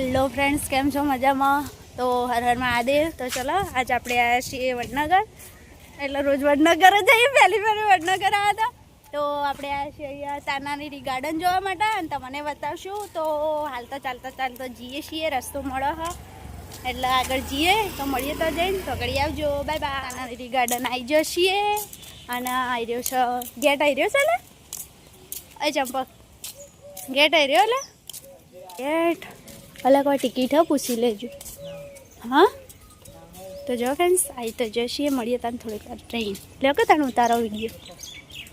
Hello friends, કેમ છો? મજામાં? તો હર હર મહાદેવ. તો ચલો, આજ આપણે આવ્યા છીએ વડનગર. એટલે રોજ વડનગર જ જઈએ પહેલી પહેલી વડનગર આવ્યા હતા. તો આપણે આવ્યા છીએ અહીંયા તાનાની ગાર્ડન જોવા માટે અને તમને બતાવશું. તો હાલતા ચાલતા ચાલતા જઈએ છીએ. રસ્તો મળે હા. એટલે આગળ જઈએ. તો મળીએ તો જઈને. તો આગળ આવજો. Bye bye. તાનાની ગાર્ડન આવી છીએ. અને આવી રહ્યો છે. ગેટ આવી રહ્યો છે ને એ ચંપક. ગેટ આવી રહ્યો એટલે ગેટ. અલા કોઈ ટિકિટ હો, પૂછી લેજો. હા? તો જો ફ્રેન્ડ્સ આવી તો જશીએ, મળીએ તને થોડીક વાર ટ્રેન લ્યો કે તને ઉતારો વીડિયો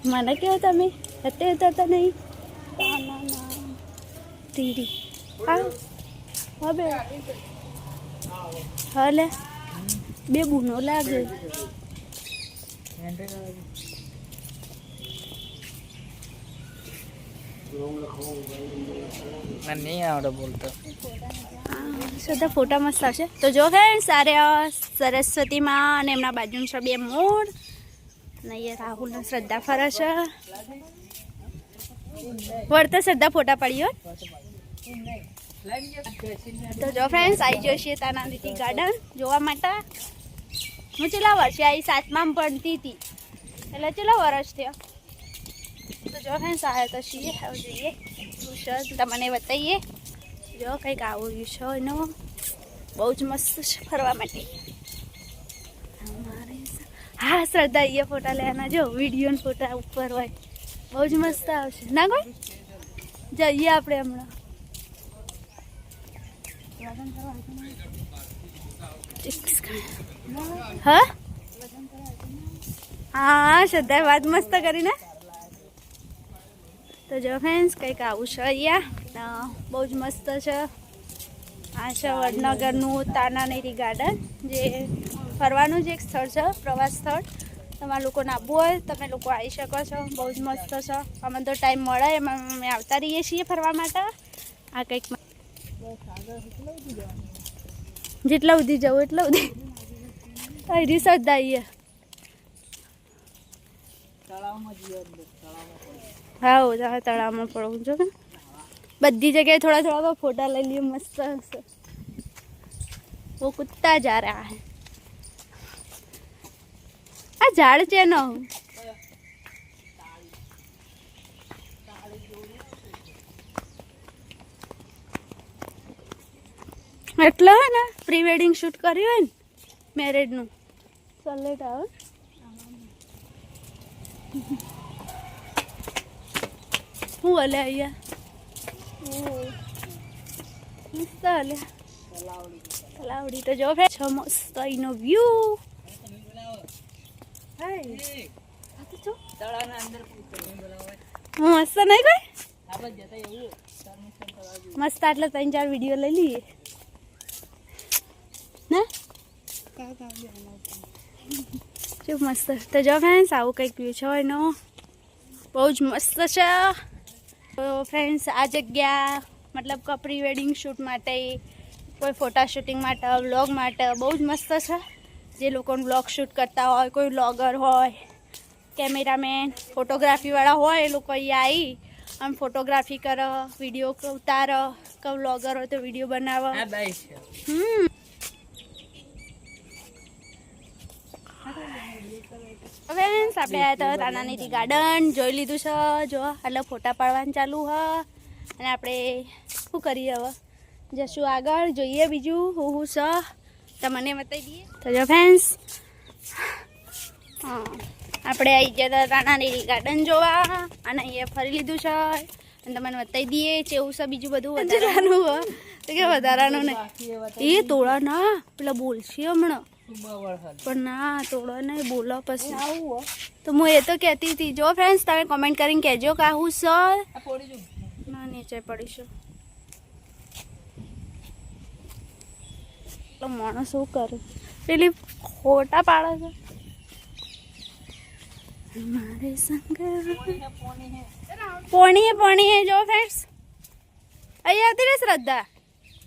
મને કહો તમે, અત્યારે ઉતારતા નહીં. ટીરી હા? હા, બે. હા, લે. બે બૂનો લાગે. બધા ફોટા મસ્ત આવશે. તો જો ફ્રેન્ડ સારે સરસ્વતીમાં અને એમના બાજુમાં છે બે મોર અને અહીંયા રાહુલ શ્રદ્ધા ફરે છે. વળતે શ્રદ્ધા ફોટા પડ્યો તો જો ફ્રેન્ડ્સ આવી જશે તાના દીદી ગાર્ડન જોવા માટે. હું છેલ્લા વર્ષે આવી સાતમાં ભણતી હતી. એટલે છેલ્લા વર્ષ થયા. તો જો ફ્રેન્ડ્સ આવ્યા તો છીએ હવે જોઈએ શું છે તમને બતાવીએ જો કંઈક આવું છે એનો બહુ જ મસ્ત ફરવા માટે હા શ્રદ્ધા એ ફોટા લેવાના જો વીડિયો ફોટા ઉપર હોય બહુ જ મસ્ત આવશે ના કોઈ જઈએ આપણે હમણાં હા હા શ્રદ્ધા વાત મસ્ત કરીને તો જો ફ્રેન્ડ્સ કંઈક આવું છે અહીંયા. બહુ જ મસ્ત છે. આ છે વડનગરનું તાનાનેરી ગાર્ડન જે ફરવાનું જ એક સ્થળ છે, પ્રવાસ સ્થળ. તમારા લોકોને આવવું હોય, તમે લોકો આવી શકો છો. બહુ જ મસ્ત છે. અમે તો ટાઈમ મળે, એમાં અમે આવતા રહીએ છીએ ફરવા માટે. આ કંઈક જેટલા સુધી જવું એટલા સુધી. અહીં રિસર્ચ આવીએ હા ઓછા તળાવમાં પડવું જો. બધી જગ્યાએ થોડા થોડા ફોટા લઈ લઈએ, મસ્ત હશે. વો કુત્તા જા રહ્યા હે. આ ઝાડ છે એનો. એટલે હે ને, પ્રી વેડિંગ શૂટ કર્યું હોય ને મેરેજનું સલેટ આવે. હું હલે અહીંયા મસ્ત હલે તલાવડી તો જો ફે છ મસ્ત અહીંનો વ્યૂ મસ્ત નહીં કોઈ મસ્ત આટલે ત્રણ ચાર વીડિયો લઈ લઈએ ના જો મસ્ત તો જો ફ્રેન્ડ્સ આવું કંઈક વ્યૂ છે એનો બહુ જ મસ્ત છે તો ફ્રેન્ડ્સ આ જગ્યા મતલબ કે પ્રી વેડિંગ શૂટ માટે કોઈ ફોટા શૂટિંગ માટે વ્લોગ માટે બહુ જ મસ્ત છે. જે લોકોને વ્લોગ શૂટ કરતા હોય કોઈ વ્લોગર હોય કેમેરામેન ફોટોગ્રાફીવાળા હોય એ લોકો અહીંયા આવી આમ ફોટોગ્રાફી કરો વીડિયો ઉતારો કે વ્લોગર હોય તો વીડિયો બનાવો. હમ. ફ્રેન્ડ્સ આપણે તો તાનાનીથી ગાર્ડન જોઈ લીધું છે. જો એટલે ફોટા પાડવાનું ચાલુ હ. અને આપણે શું કરીએ હવે? જશું આગળ જોઈએ બીજું હું હું છે તમને બતાવી દઈએ. તો જો ફ્રેન્ડ્સ હા આપણે આવી ગયા હતા તાનાનીરી ગાર્ડન જોવા અને અહીંયા ફરી લીધું છે. અને તમને બતાવી દઈએ ચેવું છે બીજું બધું વધારાનું. હ તો કે વધારાનું નહીં. એ તોડા ના પેલા બોલશે હમણાં. પણ ના તોડો નહીં બોલો પછી. તો હું એ તો કહેતી હતી. જો ફ્રેન્ડ્સ તમે કોમેન્ટ કરીને કહેજો કે આ હું સર ના નીચે પડીશું. તો માણસ શું કરે? પેલી ખોટા પાડે છે. મારે સંગ પોણીએ પોણીએ જો ફ્રેન્ડ્સ અહીંયા આવતી ને શ્રદ્ધા?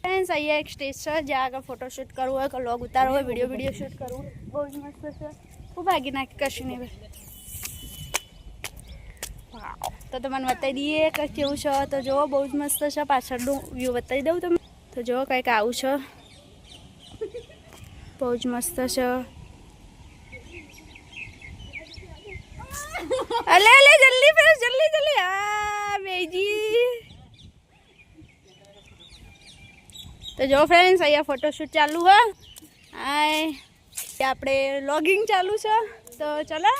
ફ્રેન્ડ્સ, અહીંયા એક સ્ટેજ છે, જ્યાં આગળ ફોટોશૂટ કરવું હોય કે લોગ ઉતારવો હોય વીડિયો વીડિયો શૂટ કરવું બહુ જ મસ્ત છે. હું ભાગી નાખી કશું નહીં તો તમને બતાવી દઈએ કે કેવું છે. તો જુઓ, બહુ જ મસ્ત છે. પાછળનું વ્યૂ બતાવી દઉં તમને. તો જુઓ, કંઈક આવું છે. બહુ જ મસ્ત છે. અલે અલે, જલ્દી ફ્રેન્ડ જલ્દી જલ્દી. આ, બેજી. તો જો ફ્રેન્ડ્સ અહીંયા ફોટોશૂટ ચાલુ હે. આ આપણે લોગિંગ ચાલુ છે. તો ચલો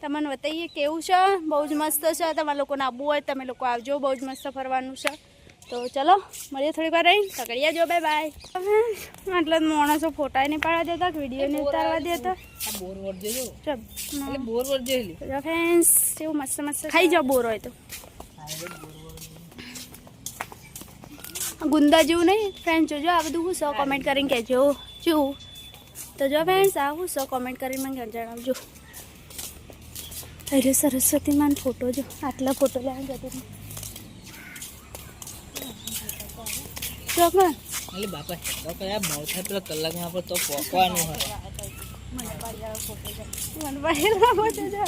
તમને બતાવીએ કેવું છે. બહુ જ મસ્ત છે. તમારા લોકોને આવવું હોય તમે લોકો આવજો. બહુ જ મસ્ત ફરવાનું છે. તો ચલો મળીએ થોડી વાર રહી તકડીયા જો બાય બાય એટલે માણસો ફોટા નહીં પાડવા દેતા વીડિયો નહીં ઉતારવા દેતા. બોર ફ્રેન્ડ્સ એવું મસ્ત મસ્ત ખાઈ જાઓ બોર હોય તો. ગુંદા જેવું નહીં ફ્રેન્ડ જોજો આ બધું હું સો કોમેન્ટ કરીને કહેજો શું તો જો ફ્રેન્ડ્સ આ હું સો કોમેન્ટ કરીને મને જણાવજો અરે સરસ્વતી માન ફોટો જો આટલા ફોટો લેવા જતી રહી. જો પણ એટલે બાપા હેડો કયા મોર થાય પેલા કલાકમાં આપણે તો પોકવાનું હોય મને પાડેલા ફોટો જો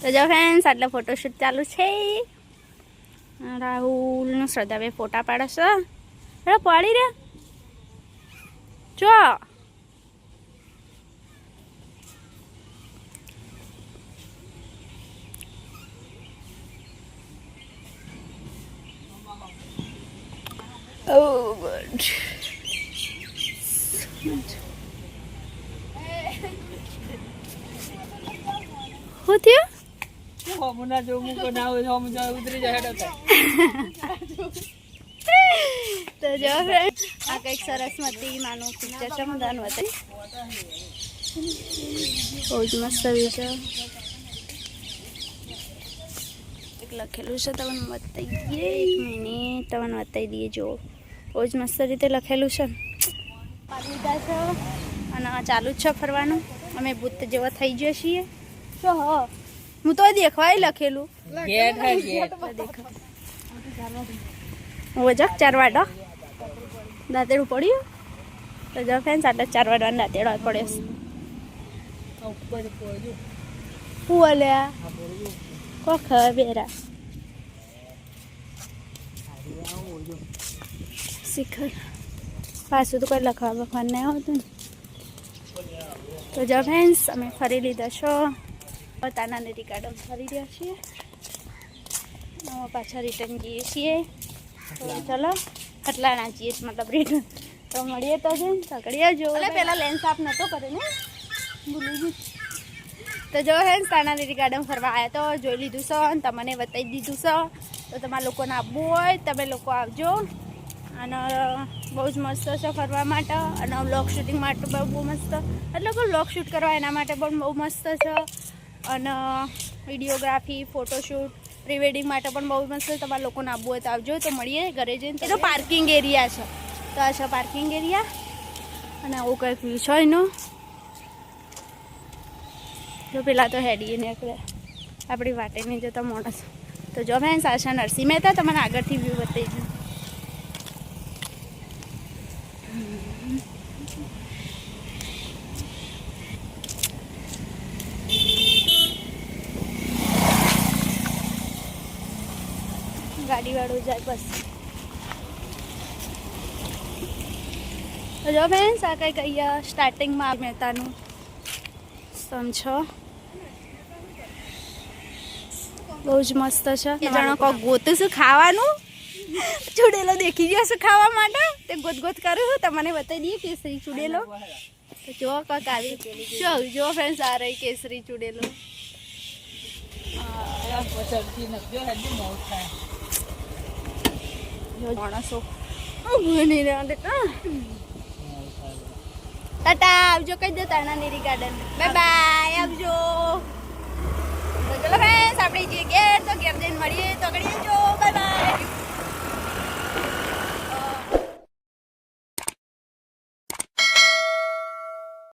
તો જો ફ્રેન્ડ્સ આટલા ફોટોશૂટ ચાલુ છે રાહુલ ને શ્રદ્ધાભાઈ ફોટા પાડે છે અરે પાડી રે જો Oh, good. શું થયું હમણાં જો મૂકો ના હોય તો હમણાં ઉતરી જાય હેડો તો. તો જો ફ્રેન્ડ આ કંઈક સરસમતી માનું પિક્ચર છે મજાનું હતું. બહુ જ મસ્ત છે એક લખેલું છે, તમને બતાવી દઈએ. એક મિનિટ, તમને બતાવી દઈએ જો બહુ જ મસ્ત રીતે લખેલું છે. અને ચાલુ જ છે ફરવાનું. અમે ભૂત જેવા થઈ જઈએ છીએ. જો, હ. હું તો દેખવાય લખેલું. ઓજક ચાર વાડો. દાંતેડું પડ્યું? તો જો ફ્રેન્ડ્સ આટલા ચાર વાડવાનું દાંતેડો પડ્યો છે. આ ઉપર પડજો હું આ પડજો કો ખબેરા શિખર. પાછું તો કોઈ લખવા બખવા નહીં હોતું ને. તો જો ફ્રેન્ડ્સ અમે ફરી લીધા છો. તાના નેરી ગાર્ડન ફરી રહ્યા છીએ. પાછા રિટર્ન જઈએ છીએ. ચલો આટલા ના જઈએ છીએ મતલબ રિટર્ન તો મળીએ તો જઈને સકડીએ જો પહેલાં લેન્સ સાફ નહોતો કરીને ને? ભૂલી તો જો હે તાનારીરી ગાર્ડન ફરવા આવ્યા તો જોઈ લીધું છે અને તમને બતાવી દીધું છે. તો તમારા લોકોને આવવું હોય તમે લોકો આવજો. અને બહુ જ મસ્ત છે ફરવા માટે. અને બ્લોગ શૂટિંગ માટે પણ બહુ મસ્ત. એટલે કે બ્લોગ શૂટ કરવા એના માટે પણ બહુ મસ્ત છે. અને વિડીયોગ્રાફી, ફોટોશૂટ પ્રી વેડિંગ માટે પણ બહુ મસ્ત તમારા લોકોને આવવું હોય તો આવજો. તો મળીએ ઘરે જઈને. તો પાર્કિંગ એરિયા છે. તો આ છે પાર્કિંગ એરિયા. અને આવું કંઈક વ્યૂ છે એનો. જો પેલા તો હેડીએ નીકળે. આપણી વાટેની જો જતા માણસ. તો જો મેં સાશા નરસિંહ મહેતા. તમને આગળથી વ્યૂ બતાવી દઉં. ગાડીવાળું જાય બસ જો ફ્રેન્ડ્સ આ કંઈક અહીંયા સ્ટાર્ટિંગમાં મહેતાનું સમજો બહુ જ મસ્ત છે જાણો કહો કોક ગોતું ખાવાનું ચૂડેલો દેખી ગયો છું ખાવા માટે તે ગોત ગોત કરું છું તમને બતાવી દઈએ કેસરી ચૂડેલો તો જો કોક આવી જો જો ફ્રેન્ડ્સ આ રહી કેસરી ચૂડેલો પછડથી નખજો હેડી મોર થાય જો માણસો. ભણી રહ્યા ટાટા, આવજો કઈ દો તાણા ગાર્ડન બાય બાય આવજો. તો ચલો ફ્રેન્ડ્સ આપણે જે ઘેર તો ઘેર જઈને મળીએ, તો આગળ આવજો. Bye by